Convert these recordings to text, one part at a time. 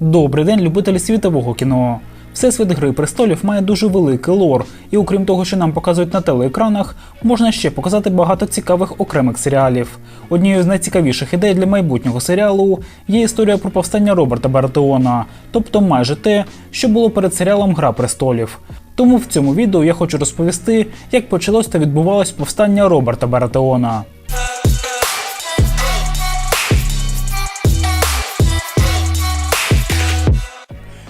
Добрий день, любителі світового кіно. Всесвіт Гри престолів має дуже великий лор, і окрім того, що нам показують на телеекранах, можна ще показати багато цікавих окремих серіалів. Однією з найцікавіших ідей для майбутнього серіалу є історія про повстання Роберта Баратеона, тобто майже те, що було перед серіалом Гра престолів. Тому в цьому відео я хочу розповісти, як почалось та відбувалось повстання Роберта Баратеона.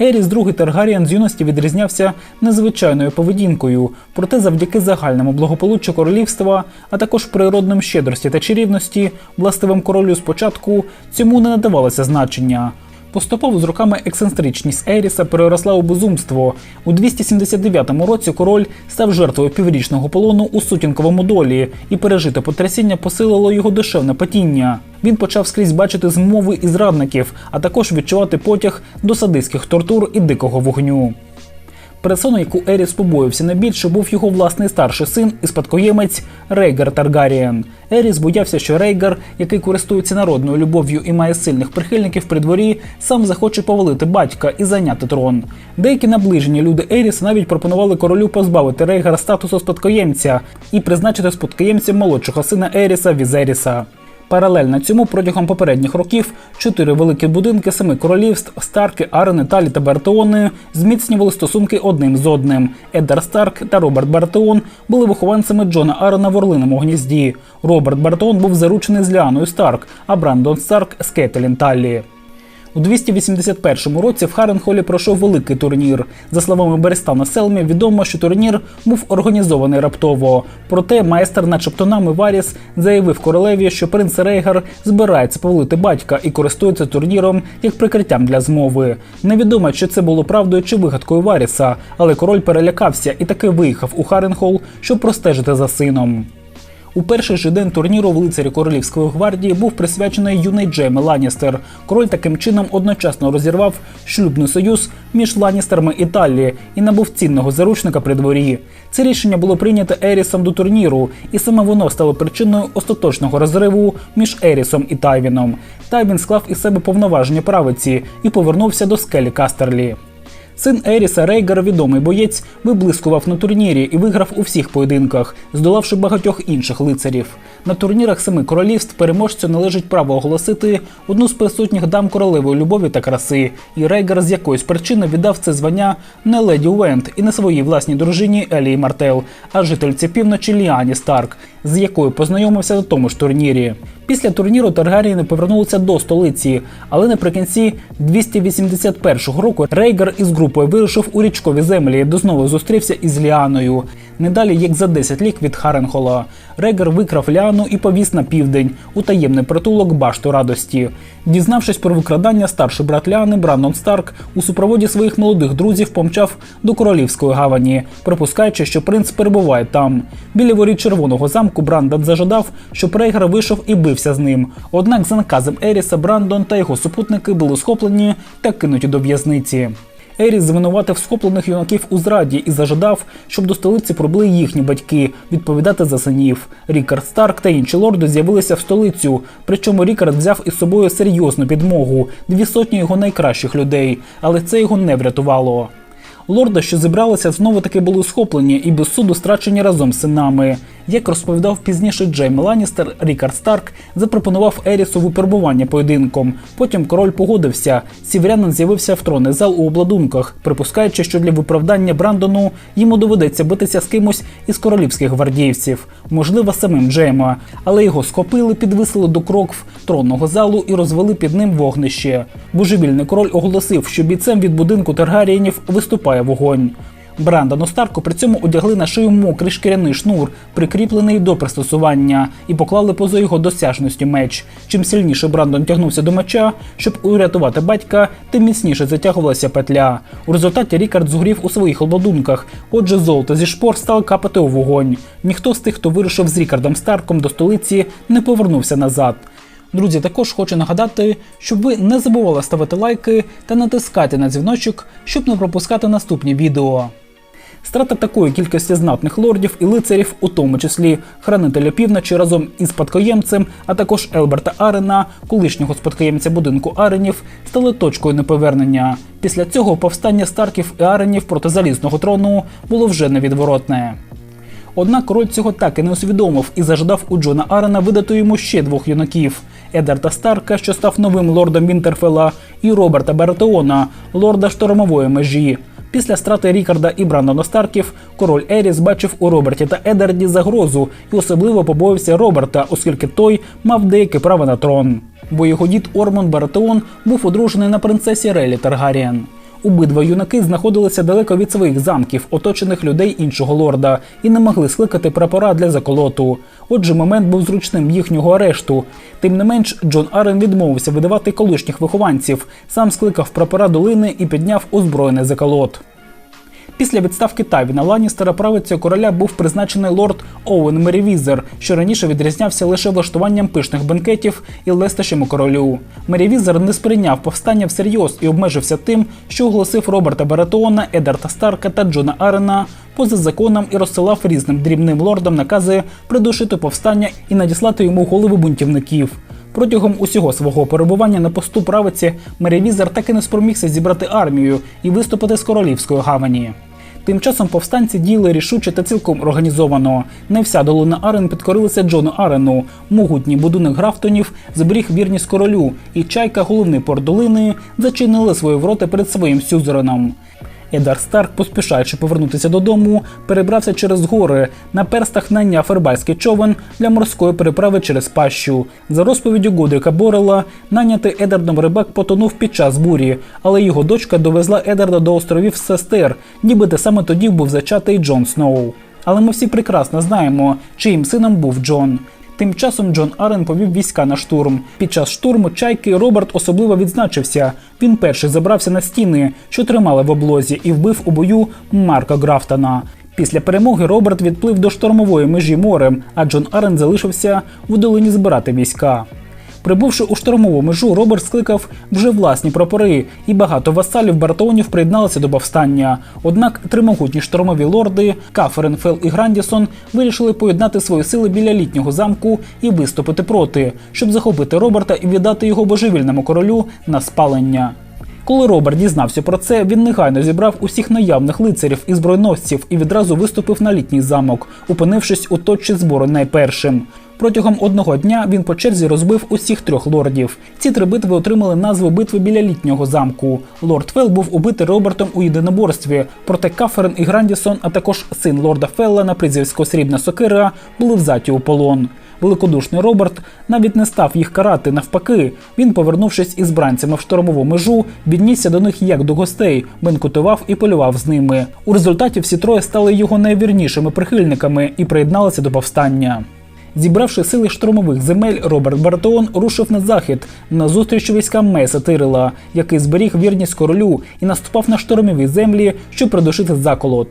Еріс II Таргаріан з юності відрізнявся незвичайною поведінкою, проте завдяки загальному благополуччю королівства, а також природним щедрості та чарівності, властивим королю спочатку цьому не надавалося значення. Поступово з роками ексцентричність Еріса переросла у безумство. У 279 році король став жертвою піврічного полону у сутінковому долі, і пережите потрясіння посилило його душевне падіння. Він почав скрізь бачити змови і зрадників, а також відчувати потяг до садистських тортур і дикого вогню. Персоною, яку Еріс побоївся найбільше, був його власний старший син і спадкоємець Рейгар Таргарієн. Еріс боявся, що Рейгар, який користується народною любов'ю і має сильних прихильників при дворі, сам захоче повалити батька і зайняти трон. Деякі наближені люди Еріса навіть пропонували королю позбавити Рейгара статусу спадкоємця і призначити спадкоємцем молодшого сина Еріса Візеріса. Паралельно цьому протягом попередніх років чотири великі будинки семи королівств Старки, Арени, Талі та Бартеони зміцнювали стосунки одним з одним. Еддар Старк та Роберт Бартеон були вихованцями Джона Арена в Орлиному гнізді. Роберт Бартеон був заручений з Ліаною Старк, а Брандон Старк з Кетелін Таллі. У 281 році в Харенхолі пройшов великий турнір. За словами Берестана Селмі, відомо, що турнір був організований раптово. Проте майстер, начебто нами Варіс, заявив королеві, що принц Рейгар збирається повалити батька і користується турніром як прикриттям для змови. Невідомо, чи це було правдою чи вигадкою Варіса, але король перелякався і таки виїхав у Харенхол, щоб простежити за сином. У перший же день турніру в лицарі королівської гвардії був присвячений юний Джейми Ланністер. Король таким чином одночасно розірвав шлюбний союз між Ланністерами і Таллі і набув цінного заручника при дворі. Це рішення було прийнято Ерісом до турніру, і саме воно стало причиною остаточного розриву між Ерісом і Тайвіном. Тайвін склав із себе повноваження правиці і повернувся до скелі Кастерлі. Син Еріса Рейгар, відомий боєць, виблискував на турнірі і виграв у всіх поєдинках, здолавши багатьох інших лицарів. На турнірах семи королівств переможцю належить право оголосити одну з присутніх дам королевої любові та краси. І Рейгар з якоїсь причини віддав це звання не леді Уент і не своїй власній дружині Елії Мартел, а жительці півночі Ліані Старк, з якою познайомився на тому ж турнірі. Після турніру Таргарієни повернулися до столиці, але наприкінці 281 року Рейгар із групою вирушив у річкові землі, де знову зустрівся із Ліаною. Не далі як за 10 лік від Харенхола. Рейгар викрав Ліану і повіз на південь у таємний притулок башту радості. Дізнавшись про викрадання, старший брат Ліани Брандон Старк у супроводі своїх молодих друзів помчав до королівської гавані, припускаючи, що принц перебуває там. Біля воріт червоного замку Брандон зажадав, щоб Рейгар вийшов і бився з ним. Однак за наказом Еріса Брандон та його супутники були схоплені та кинуті до в'язниці. Еріс звинуватив схоплених юнаків у зраді і зажадав, щоб до столиці прибули їхні батьки відповідати за синів. Рікард Старк та інші лорди з'явилися в столицю. Причому Рікард взяв із собою серйозну підмогу дві сотні його найкращих людей, але це його не врятувало. Лорди, що зібралися, знову таки були схоплені і без суду страчені разом з синами. Як розповідав пізніше Джейм Ланністер, Рікард Старк запропонував Ерісу випробування поєдинком. Потім король погодився. Сіверянин з'явився в тронний зал у обладунках, припускаючи, що для виправдання Брандону йому доведеться битися з кимось із королівських гвардіївців, можливо, самим Джейма. Але його схопили, підвисили до крокв тронного залу і розвели під ним вогнище. Божевільний король оголосив, що бійцем від будинку Таргарієнів виступає вогонь. Брандону Старку при цьому одягли на шию мокрий шкіряний шнур, прикріплений до пристосування, і поклали поза його досяжністю меч. Чим сильніше Брандон тягнувся до меча, щоб урятувати батька, тим міцніше затягувалася петля. У результаті Рікард згорів у своїх обладунках. Отже, золото зі шпор стало капати у вогонь. Ніхто з тих, хто вирушив з Рікардом Старком до столиці, не повернувся назад. Друзі, також хочу нагадати, щоб ви не забували ставити лайки та натискати на дзвіночок, щоб не пропускати наступні відео. Страта такої кількості знатних лордів і лицарів, у тому числі хранителя півночі разом із спадкоємцем, а також Елберта Арена, колишнього спадкоємця будинку Аренів, стали точкою неповернення. Після цього повстання Старків і Аренів проти залізного трону було вже невідворотне. Однак король цього так і не усвідомив і зажадав у Джона Арена видати йому ще двох юнаків: Еддарда Старка, що став новим лордом Вінтерфела, і Роберта Баратеона, лорда штормової межі. Після страти Рікарда і Брандона Старків король Еріс бачив у Роберті та Едарді загрозу і особливо побоївся Роберта, оскільки той мав деяке право на трон. Бо його дід Ормон Баратеон був одружений на принцесі Релі Таргаріен. Обидва юнаки знаходилися далеко від своїх замків, оточених людей іншого лорда, і не могли скликати прапора для заколоту. Отже, момент був зручним їхнього арешту. Тим не менш, Джон Арен відмовився видавати колишніх вихованців, сам скликав прапора долини і підняв озброєний заколот. Після відставки Тавіна Ланністера правицею короля був призначений лорд Оуен Мерівізер, що раніше відрізнявся лише влаштуванням пишних бенкетів і лестощем у королю. Мерівізер не сприйняв повстання всерйоз і обмежився тим, що оголосив Роберта Баратеона, Едарта Старка та Джона Арена поза законом і розсилав різним дрібним лордам накази придушити повстання і надіслати йому голови бунтівників. Протягом усього свого перебування на посту правиці Меревізер так і не спромігся зібрати армію і виступити з королівської гавані. Тим часом повстанці діяли рішуче та цілком організовано. Не вся долина Арен підкорилася Джону Арену. Могутній будинок Графтонів зберіг вірність королю, і чайка, головний порт долини, зачинили свої ворота перед своїм сюзереном. Едар Старк, поспішаючи повернутися додому, перебрався через гори. На перстах найняв фербальський човен для морської переправи через пащу. За розповіддю Годрика Борела, нанятий Едардом рибак потонув під час бурі, але його дочка довезла Едарда до островів Сестер, нібито саме тоді був зачатий Джон Сноу. Але ми всі прекрасно знаємо, чиїм сином був Джон. Тим часом Джон Арен повів війська на штурм. Під час штурму чайки Роберт особливо відзначився. Він перший забрався на стіни, що тримали в облозі, і вбив у бою Марка Графтона. Після перемоги Роберт відплив до штормової межі морем, а Джон Арен залишився в долині збирати війська. Прибувши у штормову межу, Роберт скликав вже власні прапори, і багато васалів Бартонів приєдналися до повстання. Однак три могутні штормові лорди Каференфел і Грандісон вирішили поєднати свої сили біля літнього замку і виступити проти, щоб захопити Роберта і віддати його божевільному королю на спалення. Коли Роберт дізнався про це, він негайно зібрав усіх наявних лицарів і збройносців і відразу виступив на літній замок, опинившись у точці збору найпершим. Протягом одного дня він по черзі розбив усіх трьох лордів. Ці три битви отримали назву битви біля літнього замку. Лорд Фел був убитий Робертом у єдиноборстві, проте Каферен і Грандісон, а також син лорда Фелла на прізвисько Срібна Сокира, були взяті у полон. Великодушний Роберт навіть не став їх карати. Навпаки, він, повернувшись із бранцями в штормову межу, віднісся до них як до гостей, бенкутував і полював з ними. У результаті всі троє стали його найвірнішими прихильниками і приєдналися до повстання. Зібравши сили штурмових земель, Роберт Бартеон рушив на захід на зустріч військам Меса Тирила, який зберіг вірність королю і наступав на штурмові землі, щоб придушити заколот.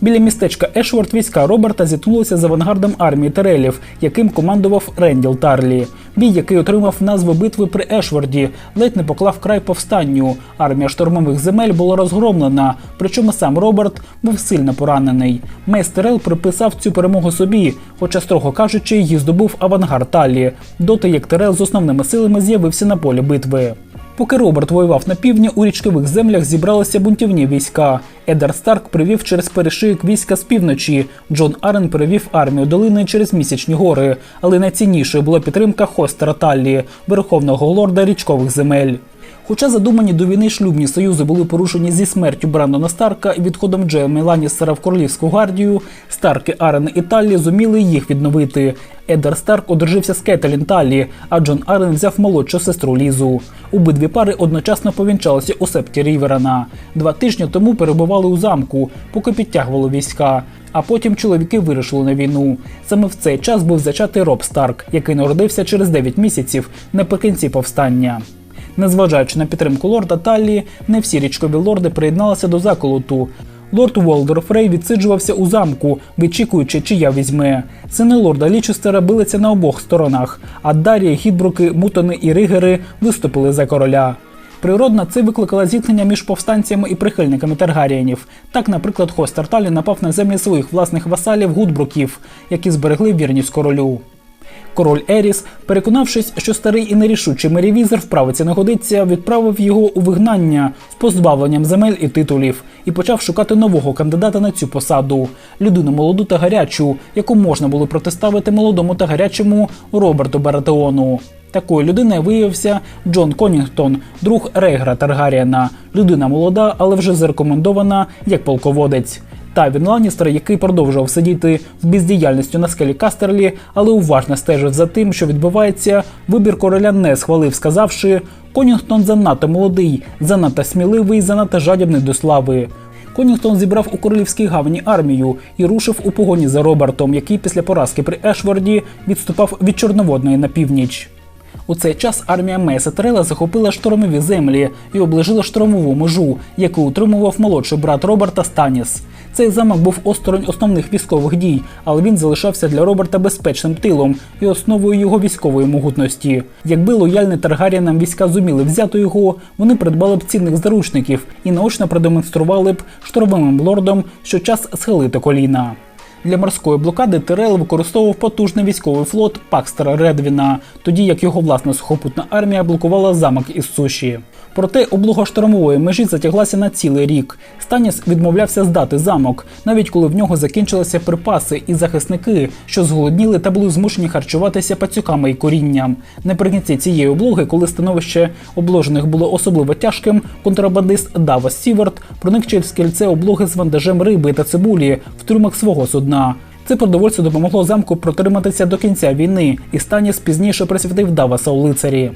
Біля містечка Ешворд війська Роберта зіткнулися з авангардом армії Терелів, яким командував Ренділ Тарлі. Бій, який отримав назву битви при Ешворді, ледь не поклав край повстанню. Армія штурмових земель була розгромлена, причому сам Роберт був сильно поранений. Мейс Терел приписав цю перемогу собі, хоча, строго кажучи, її здобув авангард Талі, доти як Терел з основними силами з'явився на полі битви. Поки Роберт воював на півдні, у річкових землях зібралися бунтівні війська. Едар Старк привів через перешийок війська з півночі. Джон Арен перевів армію долини через місячні гори. Але найціннішою була підтримка Хостера Таллі, верховного лорда річкових земель. Хоча задумані до війни шлюбні союзи були порушені зі смертю Брандона Старка і відходом Джеймі Ланністера в королівську гвардію, Старки, Арен і Таллі зуміли їх відновити. Едар Старк одружився з Кетелін Таллі, а Джон Арен взяв молодшу сестру Лізу. Обидві пари одночасно повінчалися у септі Ріверана. Два тижні тому перебували у замку, поки підтягували війська. А потім чоловіки вирішили на війну. Саме в цей час був зачатий Роб Старк, який народився через 9 місяців наприкінці повстання. Незважаючи на підтримку лорда Таллі, не всі річкові лорди приєдналися до заколоту. Лорд Волдер Фрей відсиджувався у замку, вичікуючи, чия візьме. Сини лорда Лічестера билися на обох сторонах, а Дарія, Гідбруки, Мутони і Ригери виступили за короля. Природно, це викликало зіткнення між повстанцями і прихильниками Таргарієнів. Так, наприклад, Хостер Талі напав на землі своїх власних васалів Гудбруків, які зберегли вірність королю. Король Еріс, переконавшись, що старий і нерішучий мерівізер вправиться не годиться, відправив його у вигнання з позбавленням земель і титулів і почав шукати нового кандидата на цю посаду людину молоду та гарячу, яку можна було протиставити молодому та гарячому Роберту Баратеону. Такою людиною виявився Джон Конінгтон, друг Рейгра Таргаріана, людина молода, але вже зарекомендована як полководець. Тавін Ланністер, який продовжував сидіти з бездіяльністю на скелі Кастерлі, але уважно стежив за тим, що відбувається, вибір короля не схвалив, сказавши: Конінгтон занадто молодий, занадто сміливий, занадто жадібний до слави. Конінгтон зібрав у королівській гавані армію і рушив у погоні за Робертом, який після поразки при Ешворді відступав від Чорноводної на північ. У цей час армія Мейса Терела захопила штормові землі і обложила штормову межу, яку утримував молодший брат Роберта Станіс. Цей замок був осторонь основних військових дій, але він залишався для Роберта безпечним тилом і основою його військової могутності. Якби лояльні Таргаріянам війська зуміли взяти його, вони придбали б цінних заручників і наочно продемонстрували б штурмовим лордам, що час схилити коліна. Для морської блокади Терел використовував потужний військовий флот Пакстера Редвіна, тоді як його власна сухопутна армія блокувала замок із суші. Проте облога штормової межі затяглася на цілий рік. Станіс відмовлявся здати замок, навіть коли в нього закінчилися припаси і захисники, що зголодніли та були змушені харчуватися пацюками і корінням. Наприкінці цієї облоги, коли становище обложених було особливо тяжким, контрабандист Давос Сіверт проник через кільце облоги з вантажем риби та цибулі в трюмах свого судна. Це продовольство допомогло замку протриматися до кінця війни, і Станіс пізніше присвятив Даваса у лицарі.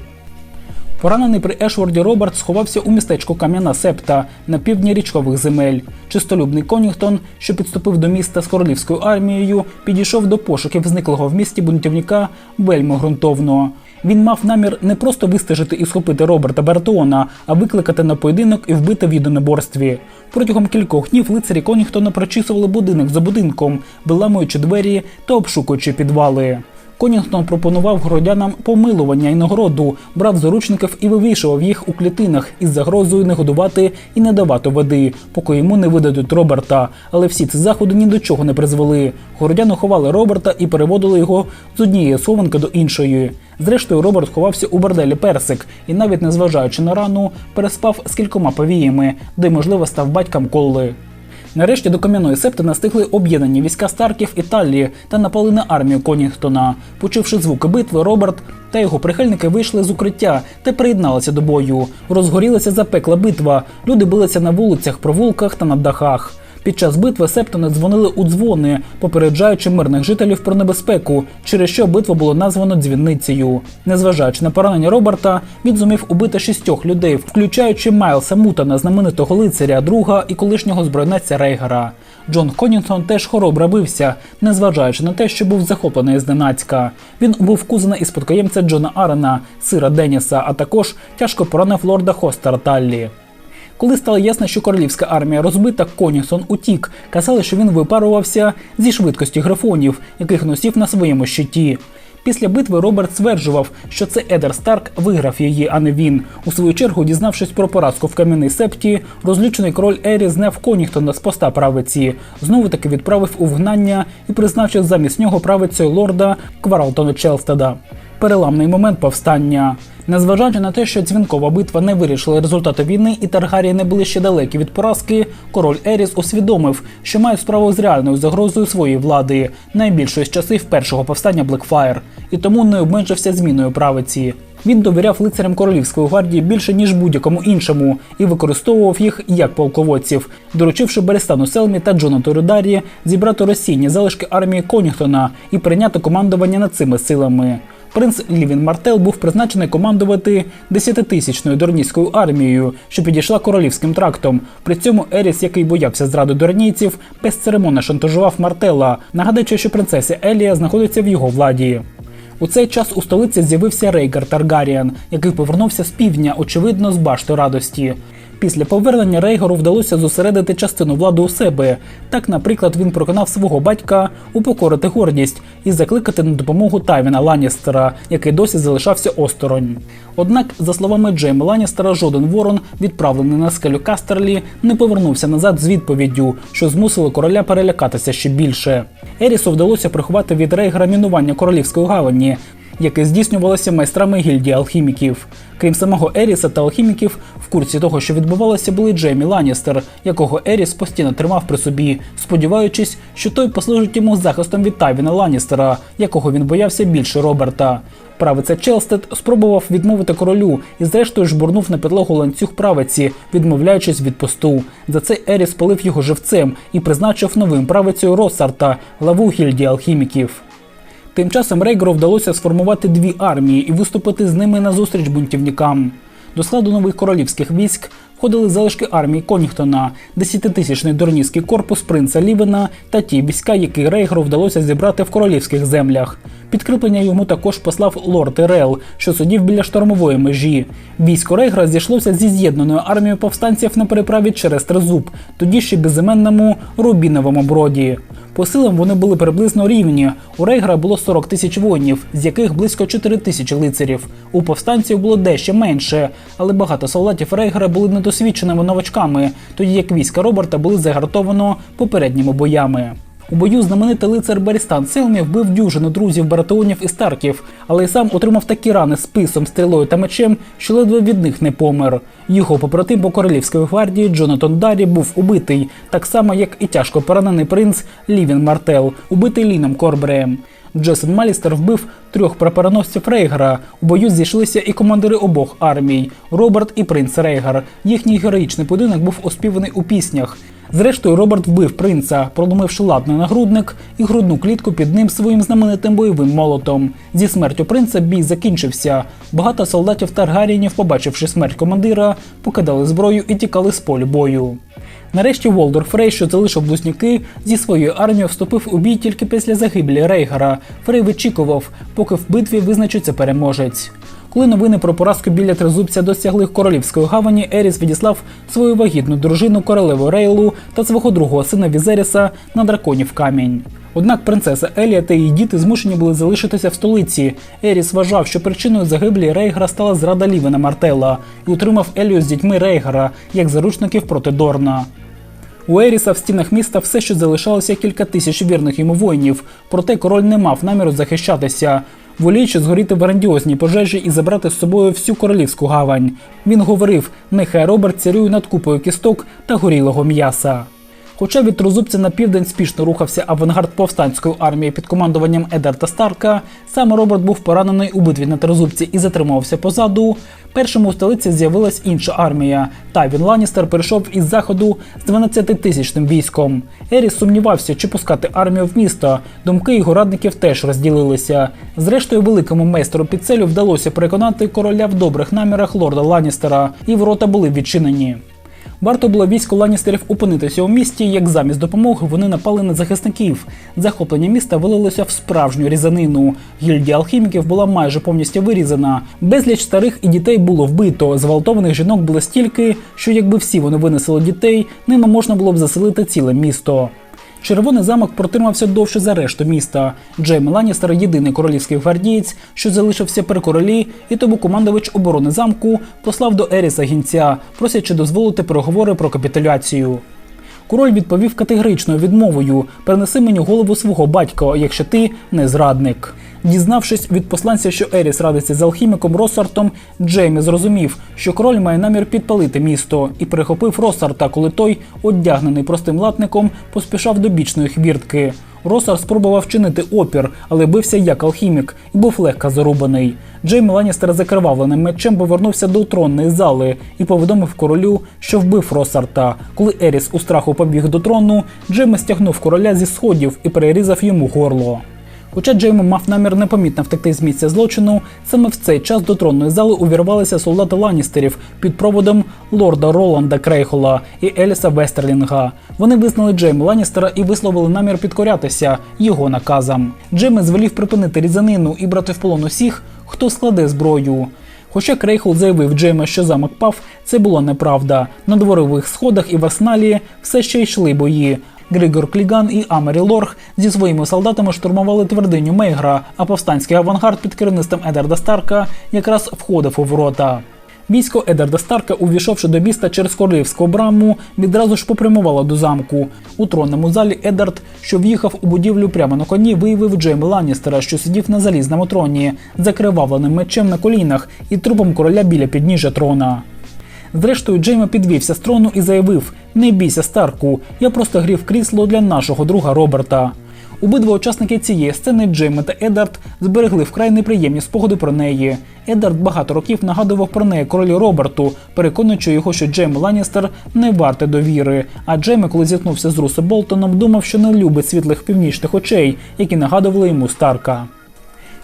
Поранений при Ешворді Роберт сховався у містечку Кам'яна Септа на півдні річкових земель. Чистолюбний Конінгтон, що підступив до міста з королівською армією, підійшов до пошуків зниклого в місті бунтівника вельми ґрунтовно. Він мав намір не просто вистежити і схопити Роберта Бертона, а викликати на поєдинок і вбити в єдиноборстві. Протягом кількох днів лицарі Конігтона прочісували будинок за будинком, виламуючи двері та обшукуючи підвали. Конінгтон пропонував городянам помилування і нагороду, брав заручників і вивішував їх у клітинах із загрозою не годувати і не давати води, поки йому не видадуть Роберта. Але всі ці заходи ні до чого не призвели. Городяни ховали Роберта і переводили його з однієї схованки до іншої. Зрештою, Роберт ховався у борделі Персик і, навіть незважаючи на рану, переспав з кількома повіями, де, можливо, став батьком Колли. Нарешті до кам'яної септи настигли об'єднані війська Старків Італії та напали на армію Конінгтона. Почувши звуки битви, Роберт та його прихильники вийшли з укриття та приєдналися до бою. Розгорілася запекла битва. Люди билися на вулицях, провулках та на дахах. Під час битви септони дзвонили у дзвони, попереджаючи мирних жителів про небезпеку, через що битву було названо дзвінницею. Незважаючи на поранення Роберта, він зумів убити шістьох людей, включаючи Майлса Мутана, знаменитого лицаря, друга і колишнього збройнеця Рейгара. Джон Конінгтон теж хоробре бився, незважаючи на те, що був захоплений зненацька. Він був кузена і спадкоємця Джона Арена, сира Деніса, а також тяжко поранив лорда Хостера Таллі. Коли стало ясно, що королівська армія розбита, Конігсон утік. Казали, що він випарувався зі швидкості грифонів, яких носів на своєму щиті. Після битви Роберт стверджував, що це Едер Старк виграв її, а не він. У свою чергу, дізнавшись про поразку в кам'яній септі, розлючений король Ері зняв Конігтона з поста правиці, знову таки відправив у вгнання і призначив замість нього правицею лорда Кварлтона Челстеда. Переламний момент повстання. Незважаючи на те, що дзвінкова битва не вирішила результати війни, і Таргарії не були ще далекі від поразки, король Еріс усвідомив, що має справу з реальною загрозою своєї влади, найбільшої з часів першого повстання Блекфайр, і тому не обмежився зміною правиці. Він довіряв лицарям королівської гвардії більше ніж будь-якому іншому і використовував їх як полководців, доручивши Берестану Селмі та Джонату Рударі зібрати розсійні залишки армії Конінгтона і прийняти командування над цими силами. Принц Лівін Мартел був призначений командувати десятитисячною дорнійською армією, що підійшла королівським трактом. При цьому Еріс, який боявся зради дорнійців, безцеремонно шантажував Мартела, нагадуючи, що принцеса Елія знаходиться в його владі. У цей час у столиці з'явився Рейгар Таргаріан, який повернувся з півдня, очевидно, з башти радості. Після повернення Рейгору вдалося зосередити частину влади у себе. Так, наприклад, він проконав свого батька упокорити гордість і закликати на допомогу Тайвіна Ланністера, який досі залишався осторонь. Однак, за словами Джейма Ланністера, жоден ворон, відправлений на скелю Кастерлі, не повернувся назад з відповіддю, що змусило короля перелякатися ще більше. Ерісу вдалося приховати від Рейгера мінування королівської гавані, яке здійснювалося майстрами гільдії алхіміків. Крім самого Еріса та алхіміків, в курсі того, що відбувалося, були Джеймі Ланністер, якого Еріс постійно тримав при собі, сподіваючись, що той послужить йому захистом від Тайвіна Ланністера, якого він боявся більше Роберта. Правиця Челстед спробував відмовити королю і, зрештою, жбурнув на підлогу ланцюг правиці, відмовляючись від посту. За це Еріс полив його живцем і призначив новим правицею Росарта, главу гільдії алхіміків. Тим часом Рейгеру вдалося сформувати дві армії і виступити з ними назустріч бунтівникам. До складу нових королівських військ входили залишки армії Конігтона, десятитисячний дорнійський корпус принца Лівена та ті війська, які Рейгеру вдалося зібрати в королівських землях. Підкріплення йому також послав лорд Ерел, що сидів біля штормової межі. Військо Рейгера зійшлося зі з'єднаною армією повстанців на переправі через Тризуб, тоді ще безіменному Рубіновому броді. По силам вони були приблизно рівні. У Рейгра було 40 тисяч воїнів, з яких близько 4 тисячі лицарів. У повстанців було дещо менше, але багато солдатів Рейгра були недосвідченими новачками, тоді як війська Роберта були загартовано попередніми боями. У бою знаменитий лицар Берістан Селмі вбив дюжину друзів Баратеонів і Старків, але й сам отримав такі рани списом, стрілою та мечем, що ледве від них не помер. Його побратим по королівської гвардії Джонатан Дарі був убитий, так само як і тяжко поранений принц Лівін Мартел, убитий Ліном Корбреєм. Джесен Малістер вбив трьох прапороносців Рейгера. У бою зійшлися і командири обох армій Роберт і принц Рейгер. Їхній героїчний поєдинок був оспіваний у піснях. Зрештою, Роберт вбив принца, проломивши ладний нагрудник і грудну клітку під ним своїм знаменитим бойовим молотом. Зі смертю принца бій закінчився. Багато солдатів Таргаріїнів, побачивши смерть командира, покидали зброю і тікали з полю бою. Нарешті Волдор Фрей, що залишив близняки, зі своєю армією вступив у бій тільки після загибелі Рейгера. Фрей вичікував, поки в битві визначиться переможець. Коли новини про поразку біля тризубця досягли королівської гавані, Еріс відіслав свою вагітну дружину королеву Рейлу та свого другого сина Візеріса на драконів камінь. Однак принцеса Елія та її діти змушені були залишитися в столиці. Еріс вважав, що причиною загиблі Рейгера стала зрада Лівена Мартелла і утримав Елію з дітьми Рейгера як заручників проти Дорна. У Еріса в стінах міста все ще залишалося кілька тисяч вірних йому воїнів, проте король не мав наміру захищатися, воліючи згоріти в грандіозній пожежі і забрати з собою всю королівську гавань. Він говорив: нехай Роберт царює над купою кісток та горілого м'яса. Хоча від Трозубця на південь спішно рухався авангард повстанської армії під командуванням Едерта Старка, саме Роберт був поранений у битві на Трозубці і затримувався позаду. Першому у столиці з'явилась інша армія. Тайвін Ланністер перейшов із заходу з 12-тисячним військом. Еріс сумнівався, чи пускати армію в місто. Думки його радників теж розділилися. Зрештою, великому майстру Піцелю вдалося переконати короля в добрих намірах лорда Ланністера, і ворота були відчинені. Варто було війську ланістерів опинитися у місті, як замість допомоги вони напали на захисників. Захоплення міста вилилося в справжню різанину. Гільдія алхіміків була майже повністю вирізана. Безліч старих і дітей було вбито. Зґвалтованих жінок було стільки, що якби всі вони винесли дітей, ними можна було б заселити ціле місто. Червоний замок протримався довше за решту міста. Джейм Ланністер – єдиний королівський гвардієць, що залишився при королі, і тому командувач оборони замку послав до Еріса гінця, просячи дозволити переговори про капітуляцію. Король відповів категоричною відмовою: перенеси мені голову свого батька, якщо ти не зрадник. Дізнавшись від посланця, що Еріс радиться з алхіміком Росартом, Джеймі зрозумів, що король має намір підпалити місто і перехопив Росарта, коли той, одягнений простим латником, поспішав до бічної хвіртки. Росар спробував вчинити опір, але бився як алхімік і був легко зарубаний. Джеймі Ланністер закривавленим мечем повернувся до тронної зали і повідомив королю, що вбив Росарта. Коли Еріс у страху побіг до трону, Джеймі стягнув короля зі сходів і перерізав йому горло. Хоча Джеймо мав намір непомітно втекти з місця злочину, саме в цей час до тронної зали увірвалися солдати Ланністерів під проводом лорда Роланда Крейхола і Еліса Вестерлінга. Вони визнали Джейма Ланністера і висловили намір підкорятися його наказам. Джейми звелів припинити різанину і брати в полон усіх, хто складе зброю. Хоча Крейхол заявив Джейма, що замок пав, це було неправда. На дворових сходах і в арсеналі все ще йшли бої. Григор Кліган і Амері Лорх зі своїми солдатами штурмували твердиню Мейгра, а повстанський авангард під керівництвом Едерда Старка якраз входив у ворота. Військо Едерда Старка, увійшовши до міста через королівську браму, відразу ж попрямувало до замку. У тронному залі Еддард, що в'їхав у будівлю прямо на коні, виявив Джейма Ланністера, що сидів на залізному троні, закривавленим мечем на колінах і трупом короля біля підніжжя трона. Зрештою, Джейма підвівся з трону і заявив: Не бійся, Старку, я просто грів крісло для нашого друга Роберта. Обидва учасники цієї сцени Джейми та Еддард зберегли вкрай неприємні спогади про неї. Еддард багато років нагадував про неї королю Роберту, переконуючи його, що Джейм Ланністер не варте довіри. А Джейми, коли зіткнувся з Русо Болтоном, думав, що не любить світлих північних очей, які нагадували йому Старка.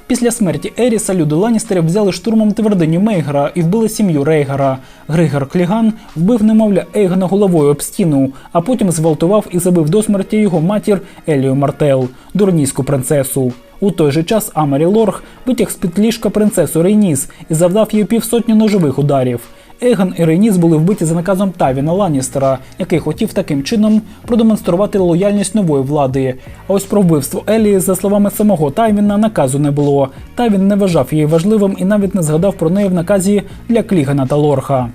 Після смерті Еріса люди Ланністерів взяли штурмом твердиню Мейгера і вбили сім'ю Рейгера. Григор Кліган вбив немовля Ейгана головою об стіну, а потім зґвалтував і забив до смерті його матір Елію Мартел, дурнійську принцесу. У той же час Амарі Лорг витяг з-під ліжка принцесу Рейніс і завдав їй півсотні ножових ударів. Еган і Рейніс були вбиті за наказом Тавіна Ланністера, який хотів таким чином продемонструвати лояльність нової влади. А ось про вбивство Елії, за словами самого Тайвіна, наказу не було. Тавін не вважав її важливим і навіть не згадав про неї в наказі для Клігана та Лорха.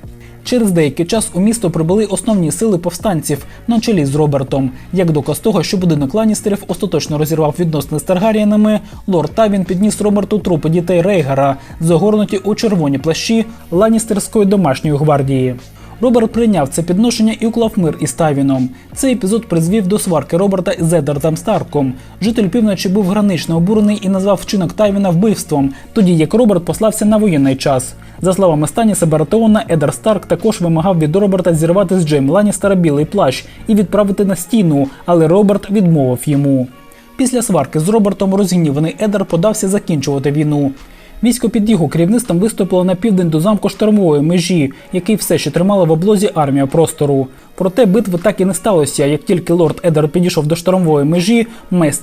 Через деякий час у місто прибули основні сили повстанців на чолі з Робертом. Як доказ того, що будинок Ланністерів остаточно розірвав відносини з Таргарієнами, лорд Тавін підніс Роберту трупи дітей Рейгера, загорнуті у червоні плащі Ланністерської домашньої гвардії. Роберт прийняв це підношення і уклав мир із Тавіном. Цей епізод призвів до сварки Роберта із Еддардом Старком. Житель півночі був гранично обурений і назвав вчинок Тавіна вбивством, тоді як Роберт послався на воєнний час. За словами Станіса Баратеона, Едар Старк також вимагав від Роберта зірвати з Джейм Ланністера білий плащ і відправити на стіну, але Роберт відмовив йому. Після сварки з Робертом розгніваний Едар подався закінчувати війну. Військо під його керівництвом виступило на південь до замку штурмової межі, який все ще тримала в облозі армія простору. Проте битви так і не сталося. Як тільки лорд Едер підійшов до штурмової межі, Мейс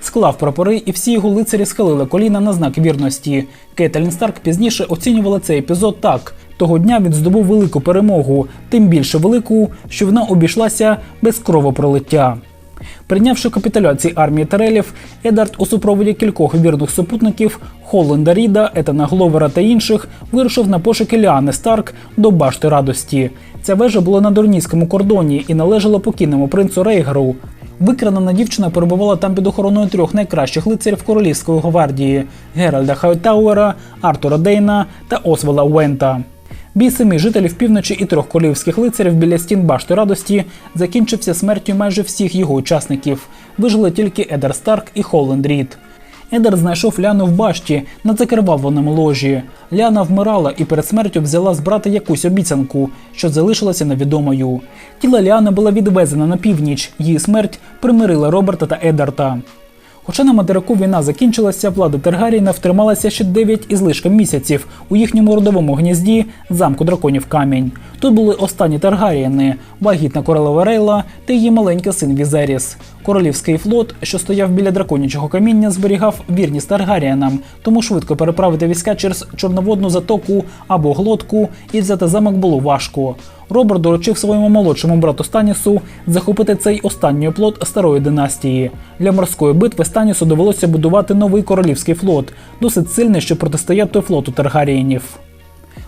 склав прапори, і всі його лицарі схилили коліна на знак вірності. Кейтлін Старк пізніше оцінювала цей епізод так: того дня він здобув велику перемогу, тим більше велику, що вона обійшлася без кровопролиття. Прийнявши капітуляції армії Терелів, Едард у супроводі кількох вірних супутників Холленда Ріда, Етана Гловера та інших вирушив на пошуки Ліани Старк до башти радості. Ця вежа була на дорнійському кордоні і належала покійному принцу Рейгеру. Викрадена дівчина перебувала там під охороною трьох найкращих лицарів королівської гвардії Геральда Хайтауера, Артура Дейна та Освела Уента. Бій семи жителів півночі і трьох королівських лицарів біля стін башти радості закінчився смертю майже всіх його учасників. Вижили тільки Едер Старк і Холленд Рід. Едер знайшов Ляну в башті на закривавленому ложі. Ляна вмирала і перед смертю взяла з брата якусь обіцянку, що залишилася невідомою. Тіло Ліани було відвезено на північ. Її смерть примирила Роберта та Едарта. Хоча на материку війна закінчилася, влада Тергаріна втрималася ще 9 із лишком місяців у їхньому родовому гнізді замку драконів камінь. Тут були останні Таргарієни, вагітна королева Рейла та її маленький син Візеріс. Королівський флот, що стояв біля драконячого каміння, зберігав вірність Таргарієнам, тому швидко переправити війська через чорноводну затоку або глотку і взяти замок було важко. Роберт доручив своєму молодшому брату Станісу захопити цей останній плод старої династії. Для морської битви Станісу довелося будувати новий королівський флот, досить сильний, щоб протистояти флоту Таргарієнів.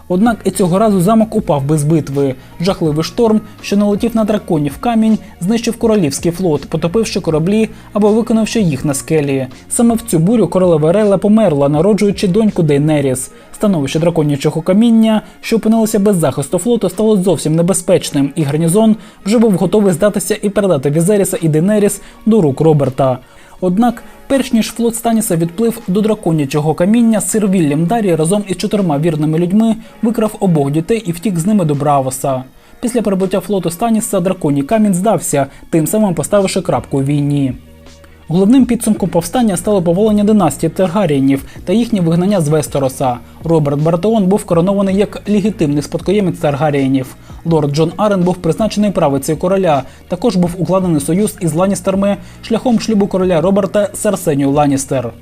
Однак і цього разу замок упав без битви. Жахливий шторм, що налетів на драконів камінь, знищив королівський флот, потопивши кораблі або виконавши їх на скелі. Саме в цю бурю королева Рейла померла, народжуючи доньку Дейнеріс. Становище драконячого каміння, що опинилося без захисту флоту, стало зовсім небезпечним, і гарнізон вже був готовий здатися і передати Візеріса і Дейнеріс до рук Роберта. Однак, перш ніж флот Станіса відплив до драконячого каміння, сир Вільям Дарі разом із чотирма вірними людьми викрав обох дітей і втік з ними до Бравоса. Після прибуття флоту Станіса драконій камінь здався, тим самим поставивши крапку війні. Головним підсумком повстання стало поволення династії Таргарієнів та їхнє вигнання з Вестероса. Роберт Бартеон був коронований як легітимний спадкоємець Таргарієнів. Лорд Джон Арен був призначений правицею короля. Також був укладений союз із Ланістерами шляхом шлюбу короля Роберта з Арсенію Ланістер.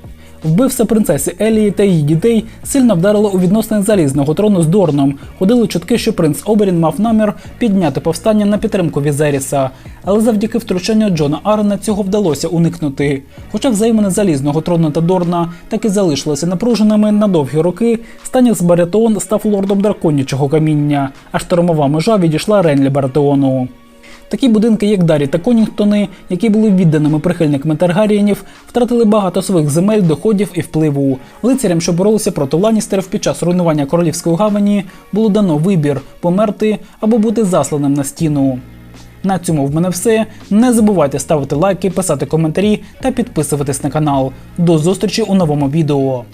Вбивство принцесі Елії та її дітей сильно вдарило у відносини залізного трону з Дорном. Ходили чутки, що принц Оберін мав намір підняти повстання на підтримку Візеріса, але завдяки втручанню Джона Арена цього вдалося уникнути. Хоча взаємини залізного трону та Дорна так і залишилися напруженими на довгі роки, Станіс Баратеон став лордом драконячого каміння, а штормова межа відійшла Ренлі Баратеону. Такі будинки, як Дарі та Конінгтони, які були відданими прихильниками Таргарієнів, втратили багато своїх земель, доходів і впливу. Лицарям, що боролися проти Ланістерів під час руйнування королівської гавані, було дано вибір померти або бути засланим на стіну. На цьому в мене все. Не забувайте ставити лайки, писати коментарі та підписуватись на канал. До зустрічі у новому відео.